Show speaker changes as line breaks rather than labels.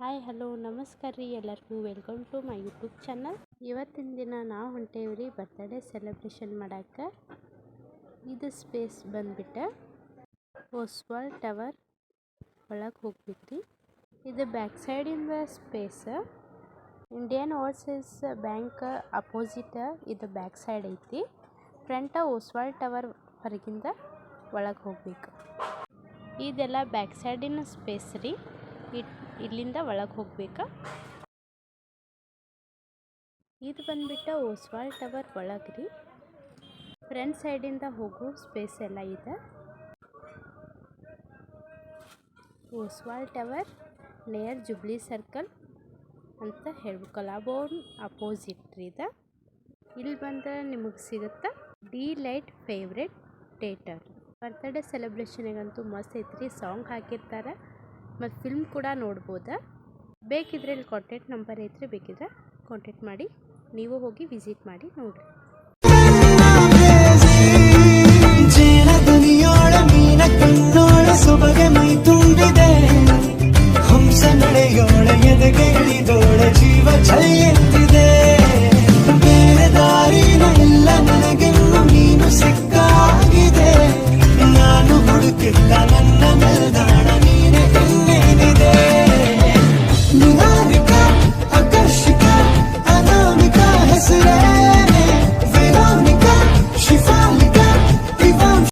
Hi, hello, ನಮಸ್ಕಾರ ರೀ ಎಲ್ಲರಿಗೂ. Welcome to my YouTube channel ಇವತ್ತಿನ ದಿನ ನಾವು ಹೊಂಟೇವ್ರಿ ಬರ್ತ್ಡೇ ಸೆಲೆಬ್ರೇಷನ್ ಮಾಡಕ್ಕೆ ಇದು ಸ್ಪೇಸ್ ಬಂದ್ಬಿಟ್ಟು ಓಸ್ವಾಲ್ ಟವರ್ ಒಳಗೆ ಹೋಗ್ಬೇಕ್ರಿ ಇದು ಬ್ಯಾಕ್ ಸೈಡಿಂದ space Indian overseas bank opposite ಇದು ಬ್ಯಾಕ್ ಸೈಡ್ ಐತಿ. ಫ್ರಂಟ ಓಸ್ವಾಲ್ ಟವರ್ ಹೊರಗಿಂದ ಒಳಗೆ ಹೋಗ್ಬೇಕು. ಇದೆಲ್ಲ ಬ್ಯಾಕ್ ಸೈಡಿನ ಸ್ಪೇಸ್ ರೀ. ಇಲ್ಲಿಂದ ಒಳಗೆ ಹೋಗಬೇಕಾ? ಇದು ಬಂದ್ಬಿಟ್ಟು ಓಸ್ವಾಲ್ ಟವರ್ ಒಳಗೆ ರೀ. ಫ್ರಂಟ್ ಸೈಡಿಂದ ಹೋಗೋ ಸ್ಪೇಸ್ ಎಲ್ಲ ಇದೆ. Oswal tower near jubilee circle ಅಂತ ಹೇಳ್ಬೇಕು ಕಲಾಬೋನ್ ಅಪೋಸಿಟ್ ರೀ ಇದು. ಇಲ್ಲಿ ಬಂದ್ರೆ ನಿಮಗೆ ಸಿಗುತ್ತೆ? Delight favourite theatre birthday ಸೆಲೆಬ್ರೇಷನಿಗಂತೂ ಮಸ್ತ್ ಐತ್ರಿ ಸಾಂಗ್ ಹಾಕಿರ್ತಾರೆ. ಮತ್ತು ಫಿಲ್ಮ್ ಕೂಡ ನೋಡ್ಬೋದ? ಬೇಕಿದ್ದರೆ ಇಲ್ಲಿ ಕಾಂಟ್ಯಾಕ್ಟ್ ನಂಬರ್ ಇದ್ದರೆ ಬೇಕಿದ್ದರೆ ಕಾಂಟ್ಯಾಕ್ಟ್ ಮಾಡಿ. ನೀವು ಹೋಗಿ ವಿಸಿಟ್ ಮಾಡಿ ನೋಡಿರಿ. ಜೀವ ಚಲ ಜೀವ